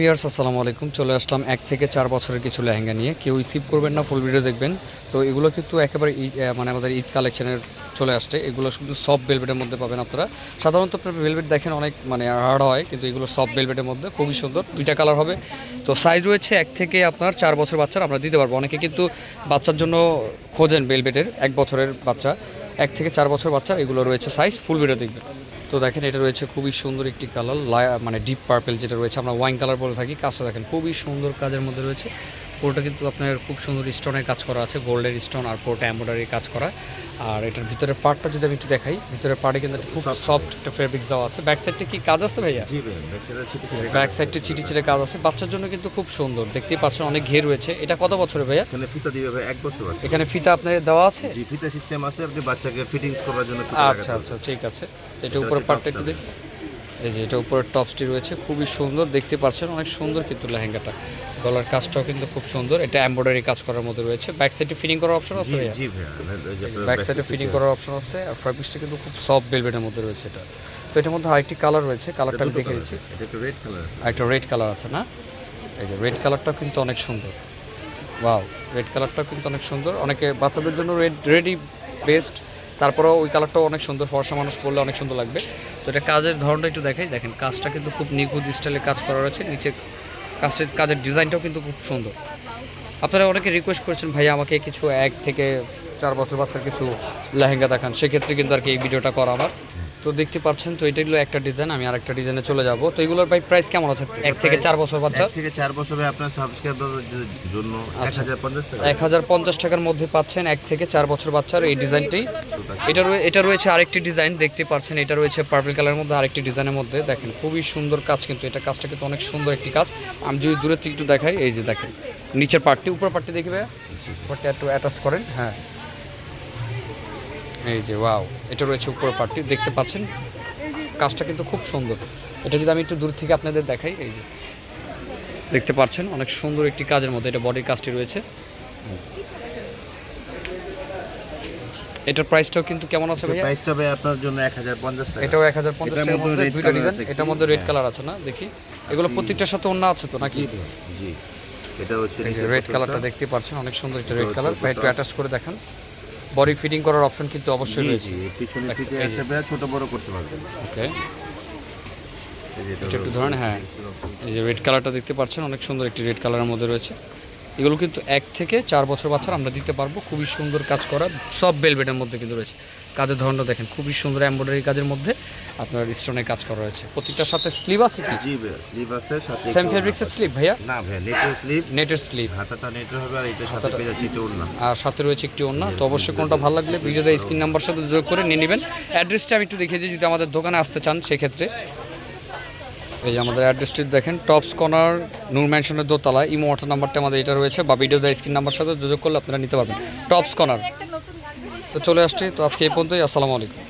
Viewers, আসসালামু আলাইকুম। চলে আসলাম এক থেকে চার বছরের কিছু লেহেঙ্গা নিয়ে। কেউ স্কিপ করবেন না ফুল ভিডিও দেখবেন। তো এগুলো কিন্তু একেবারে মানে আমাদের ঈদ কালেকশনের চলে আসছে। এগুলো শুধু সফট বেলভেটের মধ্যে পাবেন আপনারা। সাধারণত আপনার ভেলভেট দেখেন, অনেক মানে হার্ড হয়, কিন্তু এগুলো সফট বেলভেটের মধ্যে খুবই সুন্দর। দুইটা কালার হবে। তো সাইজ রয়েছে এক থেকে আপনার চার বছর বাচ্চার, আমরা দিতে পারব। অনেকে কিন্তু বাচ্চার জন্য খোঁজেন বেলভেটের এক বছরের বাচ্চা। এক থেকে চার বছর বাচ্চার এগুলো রয়েছে সাইজ ফুল ভিডিও দেখবেন। তো দেখেন, এটা রয়েছে খুবই সুন্দর একটি কালার মানে ডিপ পার্পেল যেটা রয়েছে, আমরা ওয়াইন কালার বলে থাকি কাজটা দেখেন, খুবই সুন্দর কাজের মধ্যে রয়েছে। পুরোটা কিন্তু আপনার খুব সুন্দর স্টোনের কাজ করা আছে গোল্ডের স্টোন আর পুরোটা এম্ব্রয়ডারি কাজ করা। আর এটার ভিতরের পার্টটা যদি আমি একটু দেখাই ভিতরের পার্টে কিন্তু খুব সফট একটা ফেব্রিক দেওয়া আছে। ব্যাক সাইডটা কি কাজ আছে ভাইয়া? ব্যাক সাইডটা চিটি চিটে কাজ আছে। বাচ্চার জন্য কিন্তু খুব সুন্দর। দেখতেই পাচ্ছেন অনেক ঘের রয়েছে। এটা কত বছরের ভাইয়া? এখানে ফিতা দিবে ভাই এক বছর আছে। এখানে ফিতা আপনার দেওয়া আছে? জি ফিতা সিস্টেম আছে। আপনি বাচ্চাকে ফিটিংস করার জন্য আচ্ছা আচ্ছা ঠিক আছে। এটা উপরে পার্টটা একটু দেখ। এই যে এটা উপরের টপসটি রয়েছে খুবই সুন্দর দেখতে পাচ্ছেন অনেক সুন্দর কিন্তু লেহেঙ্গাটা। গলার কাজটাও কিন্তু খুব সুন্দর এটা এমব্রয়ডারি কাজ করার মধ্যে রয়েছে। ব্যাক সাইডে ফিটিং করার অপশন আছে ভাইয়া? জি ভাই ব্যাক সাইডে ফিটিং করার অপশন আছে আর ফ্যাব্রিক্সটা কিন্তু খুব সফট বেলভেটের মধ্যে রয়েছে এটা। তো এটার মধ্যে আরেকটি কালার রয়েছে কালারটা আমি দেখে দিচ্ছি। এটা একটু রেড কালার আছে। একটা রেড কালার আছে না? এই যে রেড কালারটাও কিন্তু অনেক সুন্দর। ওয়াও রেড কালারটাও কিন্তু অনেক সুন্দর। অনেকে বাচ্চাদের জন্য রেড রেডই বেস্ট তারপরেও ওই কালারটাও অনেক সুন্দর, ফর্সা মানুষ পরলে অনেক সুন্দর লাগবে। তো এটা কাজের ধরনটা একটু দেখাই। দেখেন, কাজটা কিন্তু খুব নিখুঁত স্টাইলে কাজ করা রয়েছে। নিচের কাজের কাজের ডিজাইনটাও কিন্তু খুব সুন্দর। আপনারা অনেকে রিকোয়েস্ট করেছেন, ভাই, আমাকে কিছু এক থেকে চার বছর বাচ্চার কিছু লেহেঙ্গা দেখান। সেক্ষেত্রে কিন্তু আর কি এই ভিডিওটা করা আমার। তো দেখতে পাচ্ছেন তো এটা হলো একটা ডিজাইন আমি আরেকটা ডিজাইনে চলে যাব। তো এগুলোর ভাই প্রাইস কেমন আছে? এক থেকে চার বছর বাচ্চা এক থেকে চার বছরে আপনার সাবস্ক্রাইবারের জন্য এক হাজার পঞ্চাশ টাকা। এক হাজার পঞ্চাশ টাকার মধ্যে পাচ্ছেন এক থেকে চার বছর বাচ্চার এই ডিজাইনটি এটা এটা রয়েছে আরেকটি ডিজাইন দেখতে পাচ্ছেন এটা রয়েছে পার্পল কালারের মধ্যে আরেকটি ডিজাইনের মধ্যে। দেখেন খুবই সুন্দর কাজ কিন্তু এটা কাজটা কিন্তু অনেক সুন্দর একটি কাজ। আমি যদি দূরের থেকে একটু দেখাই এই যে দেখেন নিচের পার্টটি উপর পার্টটি দেখবে পার্টটি একটু অ্যাটাচ করেন হ্যাঁ। এই যে ওয়াও এটা রয়েছে উপরের পার্টটি দেখতে পাচ্ছেন? কাজটা কিন্তু খুব সুন্দর। এটা যদি আমি একটু দূর থেকে আপনাদের দেখাই এই যে দেখতে পাচ্ছেন অনেক সুন্দর একটি কাজের মধ্যে এটা বডির কাজটি রয়েছে। এটার প্রাইসটাও কিন্তু কেমন আছে ভাইয়া? প্রাইসটা ভাই আপনার জন্য এক হাজার পঞ্চাশ টাকা। এটাও এক হাজার পঞ্চাশ এটার টাকার মধ্যে দুইটা ডিজাইন এটার মধ্যে রেড কালার আছে না? দেখি। এগুলো প্রত্যেকটার সাথে অন্য আছে তো নাকি? জি এটা হচ্ছে রেড কালারটা দেখতে পাচ্ছেন অনেক সুন্দর একটা এটা রেড কালার একটু অ্যাটাচ করে দেখান। বডি ফিটিং করার অপশন কিন্তু অবশ্যই রয়েছে। পিছনে ছোট বড় করতে পারবেন ওকে। একটু ধরেন হ্যাঁ। এই যে রেড কালারটা দেখতে পাচ্ছেন অনেক সুন্দর একটি রেড কালারের মধ্যে রয়েছে। এগুলো কিন্তু এক থেকে চার বছর বাচ্চার আমরা দিতে পারব। খুবই সুন্দর কাজ করা। সব বেলবেটের মধ্যে কিন্তু রয়েছে। কাজের ধরনটা দেখেন খুবই সুন্দর এমব্রয়ডারি কাজের মধ্যে আপনার স্টোনের কাজ করা রয়েছে। প্রত্যেকটার সাথে স্লিভ আছে কি? জি স্লিভ আছে সাথে সেম একটু ফেব্রিক্সের স্লিভ ভাইয়া? না ভাই নেটের স্লিভ নেটের স্লিভ হাতাটা নেটের হবে আর এটার সাথে পেয়ে যাচ্ছে এটা উড়না আর সাথে রয়েছে একটি ওন্না তো অবশ্যই কোনটা ভালো লাগলে ভিডিওতে স্ক্রিন নাম্বার সাথে যোগ করে নিয়ে নেবেন। অ্যাড্রেসটা আমি একটু দেখিয়ে দিই যদি আমাদের দোকানে আসতে চান সেক্ষেত্রে এই আমাদের অ্যাড্রেসটি দেখেন টপস কর্নার নূর ম্যানশনের দোতলা ইমো হোয়াটসঅ্যাপ নাম্বারটা আমাদের এটা রয়েছে বা ভিডিও দেয় স্ক্রিন নাম্বার সাথে যোগাযোগ করলে আপনারা নিতে পারবেন। টপস কর্নার তো চলে আসছি তো আজকে এই পর্যন্তই আসসালামু আলাইকুম।